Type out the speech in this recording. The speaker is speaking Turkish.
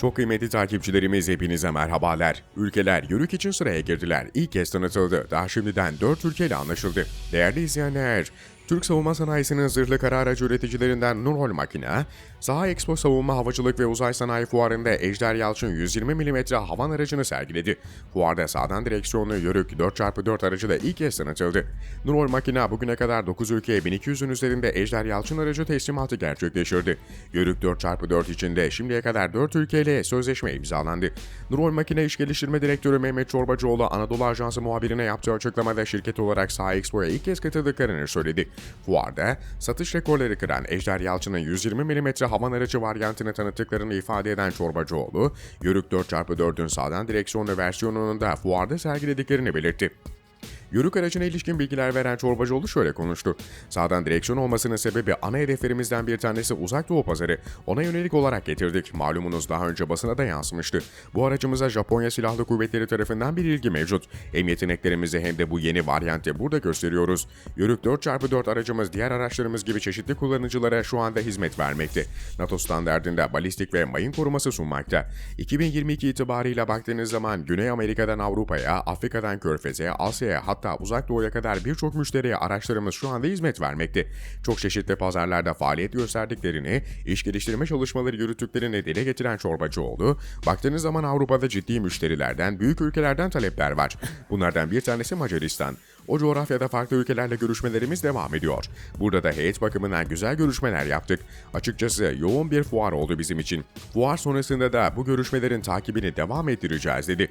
Çok kıymetli takipçilerimiz hepinize merhabalar. Ülkeler yörük için sıraya girdiler. İlk kez tanıtıldı. Daha şimdiden 4 ülkeyle anlaşıldı. Değerli izleyenler, Türk savunma sanayisinin zırhlı kara aracı üreticilerinden Nurhol Makina, Saha Expo Savunma Havacılık ve Uzay Sanayi Fuarı'nda Ejder Yalçın 120 mm havan aracını sergiledi. Fuarda sağdan direksiyonlu Yörük 4x4 aracı da ilk kez tanıtıldı. Nurhol Makina bugüne kadar 9 ülkeye 1200'ün üzerinde Ejder Yalçın aracı teslimatı gerçekleştirdi. Yörük 4x4 içinde şimdiye kadar 4 ülkeyle sözleşme imzalandı. Nurol Makine İş Geliştirme Direktörü Mehmet Çorbacıoğlu Anadolu Ajansı muhabirine yaptığı açıklamada şirket olarak Saha Expo'ya ilk kez katıldıklarını söyledi. Fuarda satış rekorları kıran Ejder Yalçın'ın 120 mm havan aracı varyantını tanıttıklarını ifade eden Çorbacıoğlu, Yörük 4x4'ün sağdan direksiyonlu versiyonunu da fuarda sergilediklerini belirtti. Yörük aracına ilişkin bilgiler veren Çorbacıoğlu şöyle konuştu. Sağdan direksiyon olmasının sebebi ana hedeflerimizden bir tanesi uzak doğu pazarı. Ona yönelik olarak getirdik. Malumunuz daha önce basına da yansımıştı. Bu aracımıza Japonya Silahlı Kuvvetleri tarafından bir ilgi mevcut. Hem yeteneklerimizi hem de bu yeni varyantı burada gösteriyoruz. Yörük 4x4 aracımız diğer araçlarımız gibi çeşitli kullanıcılara şu anda hizmet vermekte. NATO standartında balistik ve mayın koruması sunmakta. 2022 itibarıyla baktığınız zaman Güney Amerika'dan Avrupa'ya, Afrika'dan Körfez'e, Asya'ya hatta uzak doğuya kadar birçok müşteriye araçlarımız şu anda hizmet vermekte. Çok çeşitli pazarlarda faaliyet gösterdiklerini, iş geliştirme çalışmaları yürüttüklerini dile getiren Çorbacıoğlu, baktığınız zaman Avrupa'da ciddi müşterilerden, büyük ülkelerden talepler var. Bunlardan bir tanesi Macaristan. O coğrafyada farklı ülkelerle görüşmelerimiz devam ediyor. Burada da heyet bakımından güzel görüşmeler yaptık. Açıkçası yoğun bir fuar oldu bizim için. Fuar sonrasında da bu görüşmelerin takibini devam ettireceğiz dedi.